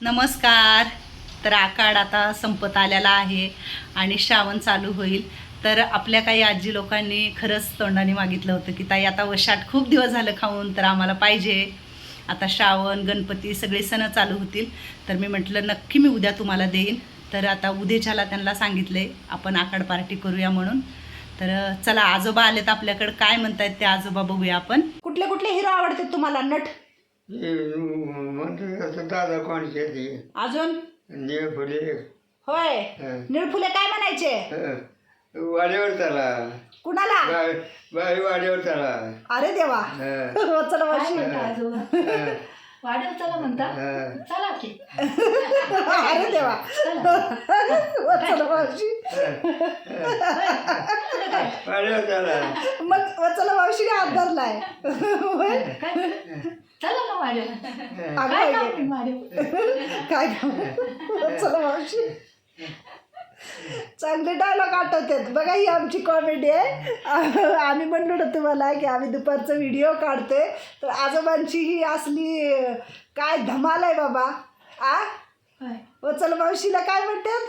नमस्कार. तर आकाड आता संपत आलेला आहे आणि श्रावण चालू होईल. तर आपल्या काही आजी लोकांनी खरंच तोंडाने मागितलं होतं की ताई आता वशाट खूप दिवस झालं खाऊन तर आम्हाला पाहिजे. आता श्रावण गणपती सगळे सण चालू होतील. तर मी म्हटलं नक्की मी उद्या तुम्हाला देईन. तर आता उद्याच्याला त्यांना सांगितले आपण आकाड पार्टी करूया म्हणून. तर चला आजोबा आलेत आपल्याकडे. काय म्हणतायत ते आजोबा बघूया आपण. कुठले कुठले हिरो आवडतात तुम्हाला? नट. म्हणतो असं दादा कोणचे ते अजून निळ फुले होय हं. निळफुले काय म्हणायचे हं. वाड्यावर चला कुणाला बाई बाई वाड्यावर चला अरे देवा हं. चला मावशी. हं. वाढव चला म्हणता. हं. चला की. अरे देवा. चला. मावशी. वाड्यावर चला. मग वचला मावशी हात धरलाय? होय? काय? चला ना वाढव. अगं काय बाई, काम आहे वाढव? काय मावशी. चांगले डायलॉग आठवतात बघा ही आमची कॉमेडी आहे. आम्ही म्हणलो ना तुम्हाला की आम्ही दुपारचा व्हिडिओ काढतोय. तर आजोबांची ही असली काय धमाल आहे बाबा. आ? होय. वचल मावशीला काय म्हणतात?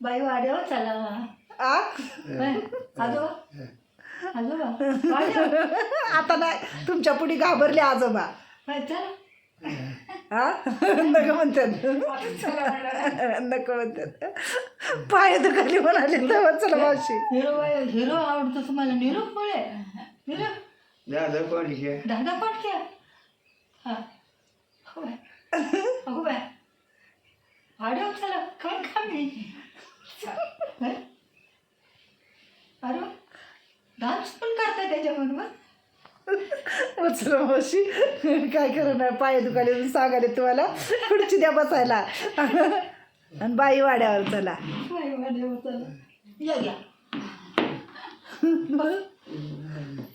बाई वाढव चला. आ. आजोबा? आजोबा? आता नाही तुमच्यापुढे घाबरले आजोबा. चला. हा? नको म्हणतात. नको म्हणतात. पाय दुखाली म्हणाले तेव्हा चला मावशी. हिरो हिरो आवडतो तुम्हाला. निरूप मुळे निरूप दादा कोणचे दादा हा. अगो बाय वाढव चला. कोण खामी? अरे डान्स पण करता त्याच्याबरोबर? मावशी. काय करणार? पाय दुखाले सांगाले तुम्हाला. खुर्ची द्या बसायला. आणि बाई वाड्यावर चला.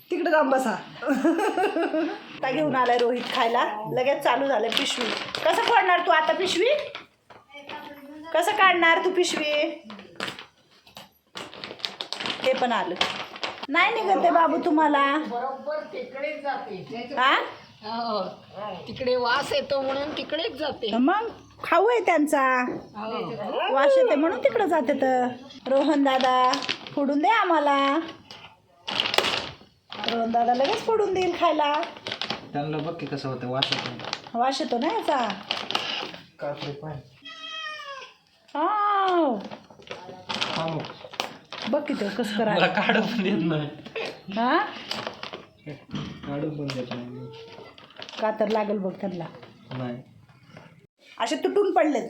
तिकडे जाऊन बसा. आता घेऊन आलाय रोहित खायला. लगेच चालू झालं पिशवी. कसं काढणार तू आता पिशवी? कसं काढणार तू पिशवी? हे पण आलं. नाही निघत आहे बाबू तुम्हाला. हा? तिकडे वास येतो म्हणून तिकडेच जाते. मग खाऊ आहे त्यांचा. वास येते म्हणून तिकडं जाते तर. रोहन दादा फोडून दे आम्हाला. रोहन दादा लगेच फोडून देईल खायला. त्यांना बघ की कसं होतं वास येतो वास येतो ना याचा. कापरे पाय. हा मग. बघ किती कसं करा मला काढू पण देत नाही. हा? काढू पण देत नाही. का तर लागल बघ त्यांना. नाही. असे तुटून पडलेत.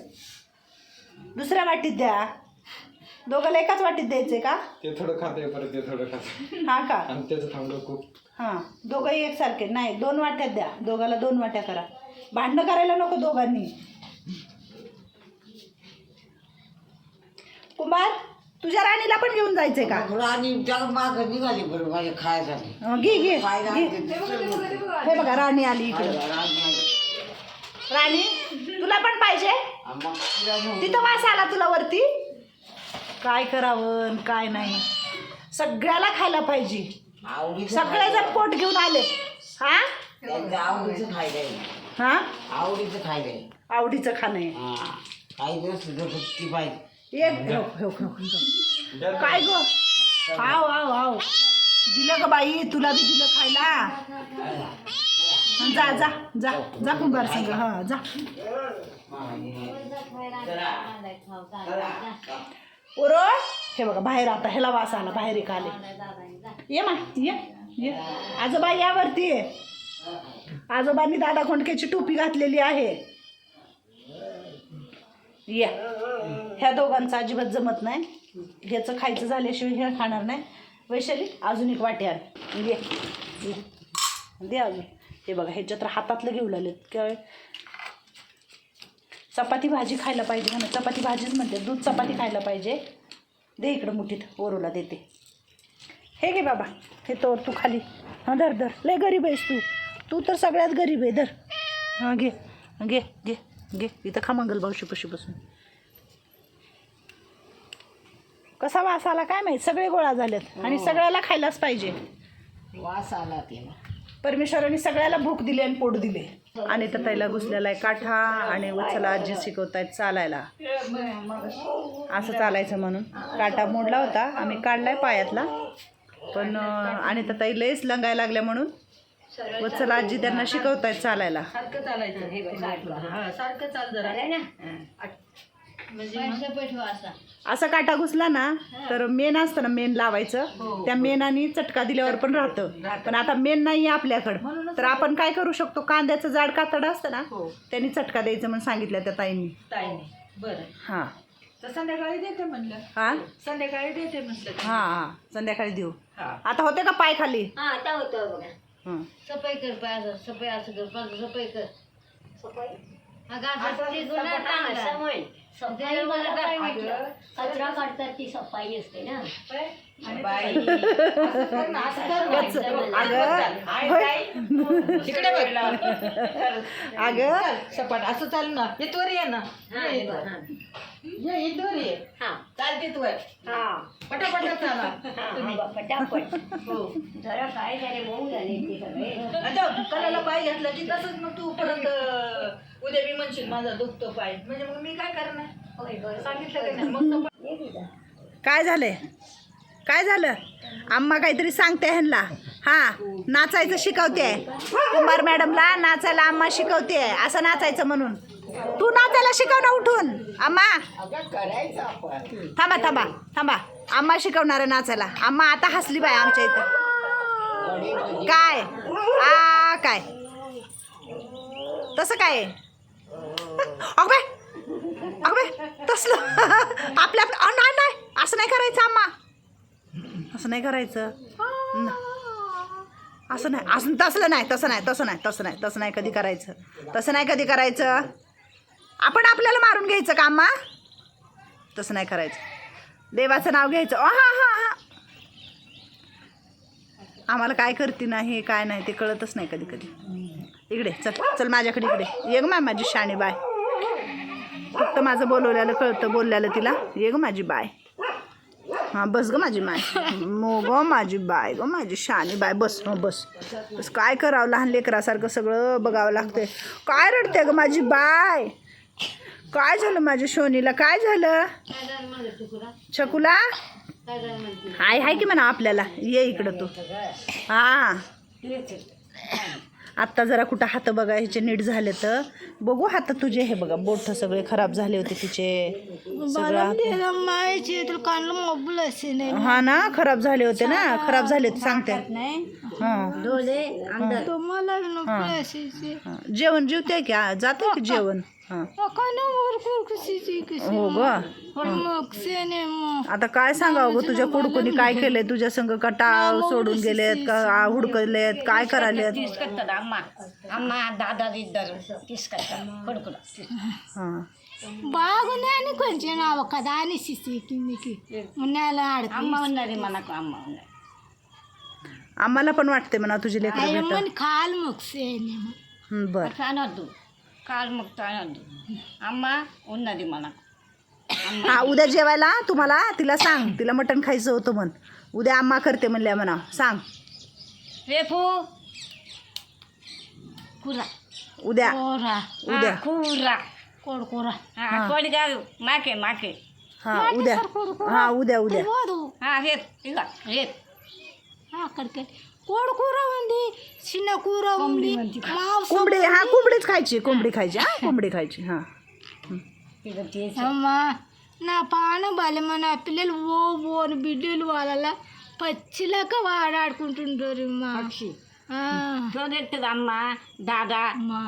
दुसऱ्या वाटीत द्या. दोघाला एकाच वाटीत द्यायचे का? ते थोडं खाते परत ते थोडं खाते हा का? आणि त्याचं थांबलं खूप. हां. दोघंही एकसारखे. नाही दोन वाट्यात द्या. दोघाला दोन वाट्या करा. भांडणं करायला नको दोघांनी. कुमार? तुझ्या राणीला पण घेऊन जायचंय का? राणी त्याला माग निघाली बरं माझ्या खायसाठी. घे घे खायला घे. हे बघा राणी आली इकडं. राणी तुला पण पाहिजे? तिथं वास आला तुला वरती? काय करावं आणि काय नाही. सगळ्याला खायला पाहिजे. आवडीचं सगळेजण पोट घेऊन आले. हा? त्यांचं आवडीचं खायलंय हा? आवडीचं खायलंय आवडीचं खाणं आहे. हा काही दिवस तुझं भक्ती पाहिजे. एक हो. काय ग? हाव हाव हाव. दिलं ग बाई तुला बी दिलं खायला. जा जा जा जा कुंभार संग हा जा. ओरो हे बघा बाहेर आता ह्याला वास आला बाहेर एक आले. ये मा ये ये. आजोबा यावरती ये आजोबांनी दादा खोंडक्याची टोपी घातलेली आहे. या. ह्या दोघांचं अजिबात जमत नाही. ह्याचं खायचं झाल्याशिवाय हे खाणार नाही. वैशाली अजून एक वाटी आण. ये. दे अजून. हे बघा ह्याच्यात तर हातातलं घेऊ लागलेत. काय? चपाती भाजी खायला पाहिजे म्हणा. चपाती भाजीच म्हणते. दूध चपाती खायला पाहिजे. दे इकडं मुठीत. ओरोला देते. हे घे बाबा. हे तोर तू खाली. हां धर धर. लय गरीब आहेस तू. तू तर सगळ्यात गरीब आहे. धर. हां घे. घे घे. घे. इथं खा मंगल मावशी पशी बसून. कसा वास आला काय माहीत? सगळे गोळा झालेत आणि सगळ्याला खायलाच पाहिजे. वास आला त्याला परमेश्वराने सगळ्याला भूक दिली आणि पोट दिले. आणि तर ताईला घुसलेला आहे काठा आणि वत्सला आजी शिकवतायत चालायला. असं चालायचं म्हणून. काटा मोडला होता आम्ही काढलाय पायातला. पण आणि तर ताई लयच लंगायला लागल्या म्हणून. वत्सला आजी त्यांना शिकवतायत चालायला. सारखं चालायचं हे हा, सारखं चाल जरा. असा. काटा घुसला ना तर मेन असतं ना मेन लावायचं. त्या मेनाने चटका दिल्यावर पण राहतं. पण आता मेन नाही आहे आपल्याकडं तर आपण काय करू शकतो? कांद्याचं जाड कातड असतं ना हो. त्यांनी चटका द्यायचं म्हणून सांगितलं त्या ताईंनी. ताईने. बरं. हां. तर संध्याकाळी देते म्हणलं. हां? संध्याकाळी देते म्हटलं हां हां. संध्याकाळी देऊ. हा. आता होते का पाय खाली? हा आता होतं बघा. हं. सफाई कर पाय असं सफाई असं कर सफाई कर. सफाई? ते जुना चांगला सफाई मला काय म्हटलं कचरा काढतात ती सफाई असते ना. बाई असं कर ना, असं कर ना. वत्स- अगं होय. तिकडे बघ. अगं. चल, सपाट असं चाल ना. इथवर ये ना. हा, ये इथवर. हा. ये इथवर ये. हा. चालते तू हा. पटापट चाला. हा, बा, पटापट. हो. जरा काय झाले मऊ झाले ते सगळे. आता कलाला पाय घातला की तसंच मग तू परत अं, उद्या मी म्हणशील माझा दुखतो पाय. म्हणजे मग मी काय करणार? सांगितलं का नाही? मग तो ये तुझा काय झालंय? काय झालं? आम्हा काहीतरी सांगते ह्यांना. हा नाचायचं शिकवते. कुमार मॅडमला नाचायला आम्हा शिकवते. असं नाचायचं म्हणून. तू नाचायला शिकव ना उठून आम्हा. थांबा थांबा थांबा. आम्हा शिकवणार आहे नाचायला. आम्हा आता हसली बाय आमच्या इथं. काय? आ काय? तसं काय? आहे? अगबे! अगबे! तसलं. आपल्या आपलं नाही नाही असं नाही करायचं आम्हा असं नाही करायचं. असं नाही. असं तसलं नाही. तसं नाही. तसं नाही. तसं नाही. तसं नाही कधी करायचं. तसं नाही कधी करायचं. आपण आपल्याला मारून घ्यायचं का आम्हा तसं नाही करायचं. देवाचं नाव घ्यायचं. हां हा हा हा. आम्हाला काय करते नाही काय नाही ते कळतच नाही कधी कधी. इकडे चल. चल माझ्याकडे इकडे. ये ग माझी शाणी बाय. फक्त माझं बोलवल्याला कळतं बोलल्याला तिला. ये ग माझी बाय. हां बस ग माझी माय. मो ग माझी बाय ग माझी शानी बाय. बस हं बस. बस काय करावं? लहान लेकरासारखं सगळं बघावं लागतंय. काय रडते ग माझी बाय? काय झालं माझ्या शोनीला काय झालं? छकुला? हाय हाय की म्हणा आपल्याला. ये इकडं तू. हां. आत्ता जरा कुठं हात बघायचे नीट झाले तर. बघू हात तुझे हे बघा बोट सगळे खराब झाले होते तिचे. हा ना खराब झाले होते ना खराब झाले होते सांगते. हां. हां. जेवण जेवते की? जाते की जेवण? हां हो ग आता काय सांगावं ग तुझ्या कुडकुनी काय केलंय तुझ्या संग का टाळ सोडून गेलेत का आ, हुडकलेत काय करायलेत तीस करतात आम्हा आम्हा दादा दिद्दर तीस करतात कडकुडा हां బాగుంది అని కొంచెం ఒక దాని సిసికి మీకు ఉన్నాయో ఆడ అమ్మ ఉన్నది మనకు అమ్మ ఉన్నది आम्हाला पण वाटते म्हणा तुझे लेकर అమ్మని కాలు మొక్సేనేమో बर అట్లా అనొద్దు కాలు ముక్త అనొద్దు అమ్మ ఉన్నది మనకు हा उद्या जेवायला तुम्हाला तिला सांग तिला मटण खायचं होतं म्हण उद्या आम्हा करते म्हणल्या म्हणा सांग రేపు కూర उद्या కూర उद्या కూర కోడి కూర ఆ, కోడి కాదు మాకే మాకే हा उद्या हा उद्या उद्या పోదు ఆ, రేపు ఇక రేపు అక్కడికి వెళ్ళి. కోడి కూర ఉంది చిన్న కూర ఉంది మాంసం कोंबडी हा कोंबडीच खायची कोंबडी खायची हा कोंबडी खायची हा ఇక చేసి అమ్మా నా పాన బలమ నా పిల్లలు ఓ ఓని బిడ్డలు వాళ్ళ పచ్చిలాక వాడాడుకుంటుంటారు అమ్మా ఆ, చూడెట్టదు అమ్మ దాదా అమ్మా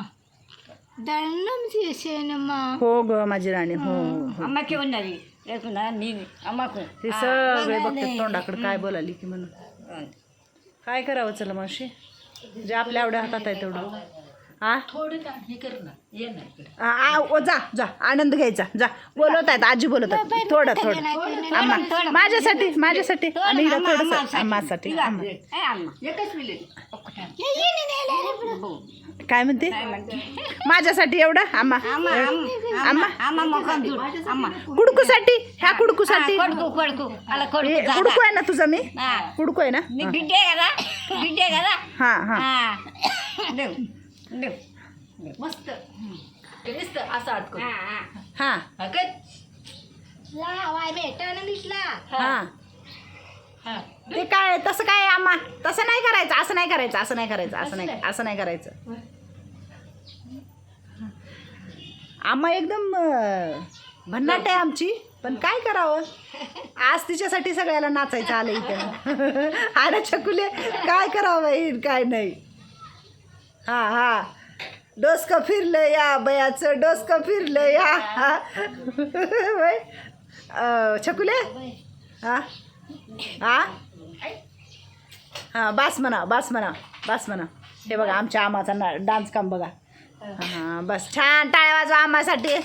దండం చేసానమ్మా हो ग माझी राणी हो हो. అమ్మకి ఉన్నది లేకుండా నీ అమ్మకు हे सगळे बघते तोंडाकडे काय बोलाली की म्हणून काय करावं चला मावशी जे आपल्या आवड्या हातात आहे तेवढं आ, ओ, जा जा आनंद घ्यायचा जा बोलवत आहेत आजी बोलत आहेत थोडं थोडं आम्हा माझ्यासाठी माझ्यासाठी आणि हिला थोडंसं आम्हासाठी एकच काय म्हणते? माझ्यासाठी एवढा? आम्हा. आम्हा कुडकूसाठी? ह्या कुडकूसाठी? कुडकू आहे ना तुझं मी? कुडकू आहे ना? हा. हा मस्त. असा हा हा. ते काय तसं काय आम्हा? तसं नाही करायचं असं नाही करायचं असं नाही करायचं असं नाही असं नाही. करायचं. आम्हा एकदम भन्नाट आहे आमची पण काय करावं? आज तिच्यासाठी सगळ्याला नाचायचं आलं इथे. अरे छकुले काय करावं बाई काय नाही. हा हा. डोसकं फिरलं या बयाचं डोसकं फिरलं या. बाई, छकुले? हा? हा? हां बास म्हणा बास म्हणा बास म्हणा. हे बघा आमच्या आमाचा ना डान्स काम बघा. हा बस छान टाळ्या वाजवा आम्हासाठी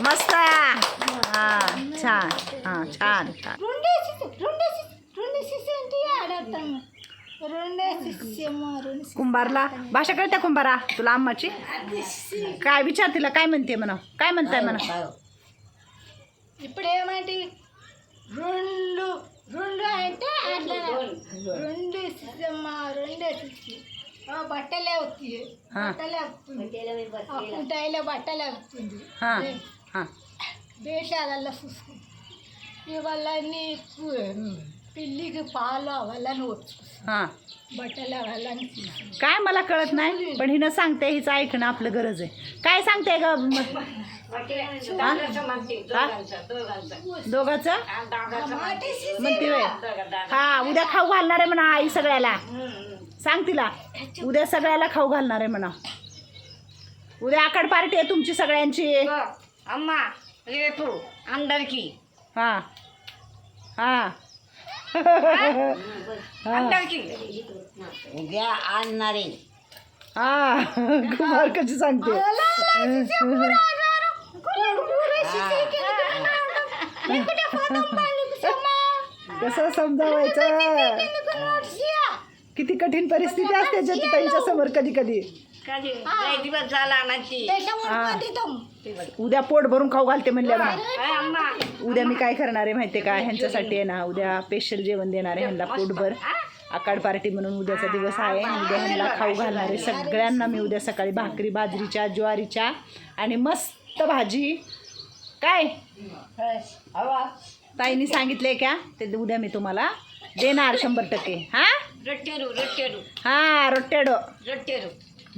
मस्त हा छान हा छान छान कुंभारला भाषा कळते कुंभारा तुला आम्हाची काय विचार तिला काय म्हणते म्हणा काय म्हणताय म्हणा काय ఇప్పుడేమంటే రెండు రెండు అంటే అట్లా రెండు ఇస్తామా రెండు ఇచ్చి బట్టలే అవుతాయి ఆ. బట్టలే అవుతుంది ఉంటాయిలో బట్టలే అవుతుంది हा हा దేశాలలో చూసుకుంది ఇవాళ నీకు పిల్లికి పాలు అవన్నీ వచ్చు हा బట్టలు అవన్నీ తీసుకుంది काय मला कळत नाही पण हिनं सांगते हिचं ऐकणं आपलं गरज आहे काय सांगते ग म- हा? हा? दोघाचं म्हणते होय हा उद्या खाऊ घालणार आहे म्हणा आई सगळ्याला सांग तिला उद्या सगळ्याला खाऊ घालणार आहे म्हणा उद्या आकड पार्टी आहे तुमची सगळ्यांची అమ్మ రేపు అందరికి हा हा हा అందరికి उद्या आणणारे हा कुमार कशी सांगते कसं समजावायचं किती कठीण परिस्थिती असते त्यांच्यासमोर कधी कधी. दिवस झाला उद्या पोट भरून खाऊ घालते म्हणले उद्या मी काय करणार आहे माहितीये का? ह्यांच्यासाठी आहे ना उद्या स्पेशल जेवण देणार आहे ह्यांना पोटभर. आकाड पार्टी म्हणून उद्याचा दिवस आहे. उद्या ह्यांना खाऊ घालणार आहे. सगळ्यांना मी उद्या सकाळी भाकरी बाजरीच्या ज्वारीच्या आणि मस्त भाजी. काय? ताईनी सांगितलंय का? ते उद्या मी तुम्हाला देणार शंभर टक्के. हां? हा रोटेडो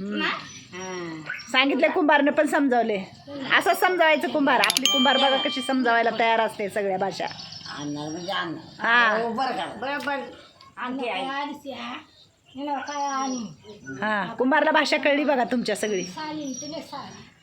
सांगितलं सांगितले कुंभारने पण समजावले. असं समजावायचं कुंभार आपली कुंभार बघा कशी समजावायला तयार असते सगळ्या भाषा. हा. कुंभारला भाषा कळली बघा तुमच्या सगळी.